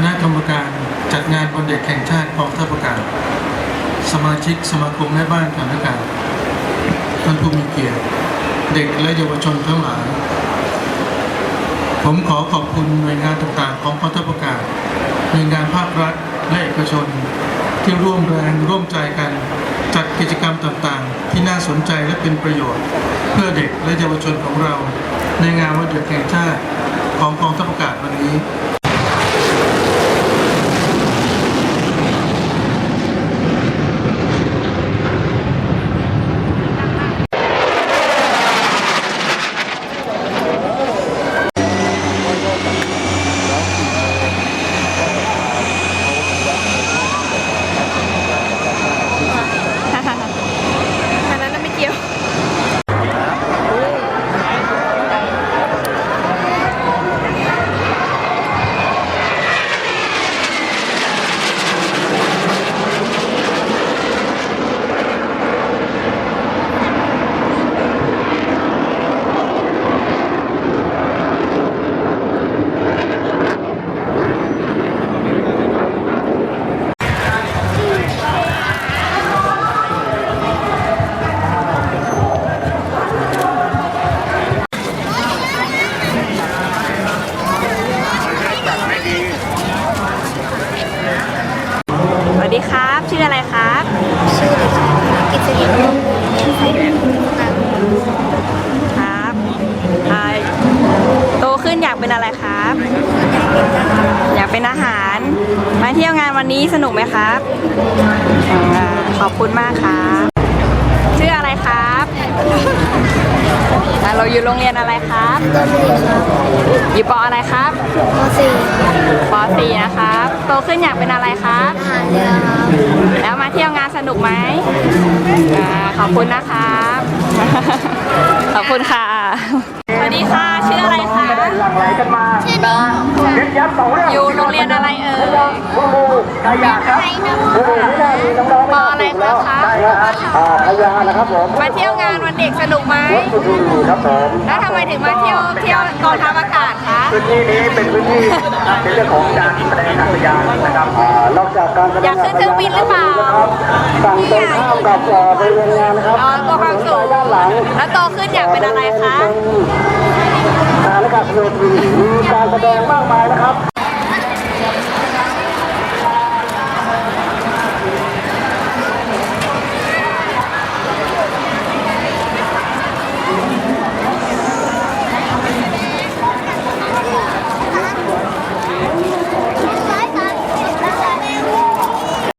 คณะกรรมการจัดงานวันเด็กแห่งชาติกองทัพอากาศสมาชิกสมาคมแม่บ้านฐานอากาศท่านผู้มีเกียรติเด็กและเยาวชนทั้งหลาย ผมขอขอบคุณหน่วยงานต่างๆ ของกองทัพอากาศหน่วยงานภาครัฐและเอกชน ที่ร่วมแรงร่วมใจกันจัดกิจกรรมต่างๆ ที่น่าสนใจและเป็นประโยชน์ เพื่อเด็กและเยาวชนของเรา ในงานวันเด็กแห่งชาติของกองทัพอากาศวันนี้ วัสดีครับ ชื่ออะไรครับ ชื่อเด็กชายกิตติพงศ์ใส่แบบครับครับอ่าโตขึ้นอยากเป็นอะไรครับ อยากเป็นอาหาร มาเที่ยวงานวันนี้สนุกไหมครับอ่าขอบคุณมากครับชื่ออะไรครับอ่าเราอยู่โรงเรียนอะไรครับตอนสี่ครับอยู่ปออะไรครับมสี่ปอสี่นะครับ โตขึ้นอยากเป็นอะไรครับทหารเรือครับแล้วมาเที่ยวงานสนุกไหมอ่าขอบคุณนะครับขอบคุณค่ะสวัสดีค่ะชื่ออะไรคะชื่อนี้อยู่โรงเรียนอะไรเอ่ยปออะไรคะคะพยานะครับผมมาเที่ยวงานวันเด็กสนุกไหมครับผมแล้วทำไมถึงมาเที่ยวเที่ยวกองทัพอากาศคะ พื้นที่นี้เป็นพื้นที่ในเรื่องของการแสดงอัศยานนะครับอ่านอกจากการแสดงอยากขึ้นเครื่องบินหรือเปล่าฝั่งตรงข้ามกับเอ่อบริเวณงานนะครับอ๋อกลัวความสูงด้านหลังแล้วโตขึ้นอยากเป็นอะไรคะฐานอากาศโยธมีมีการแสดงมากมายนะครับ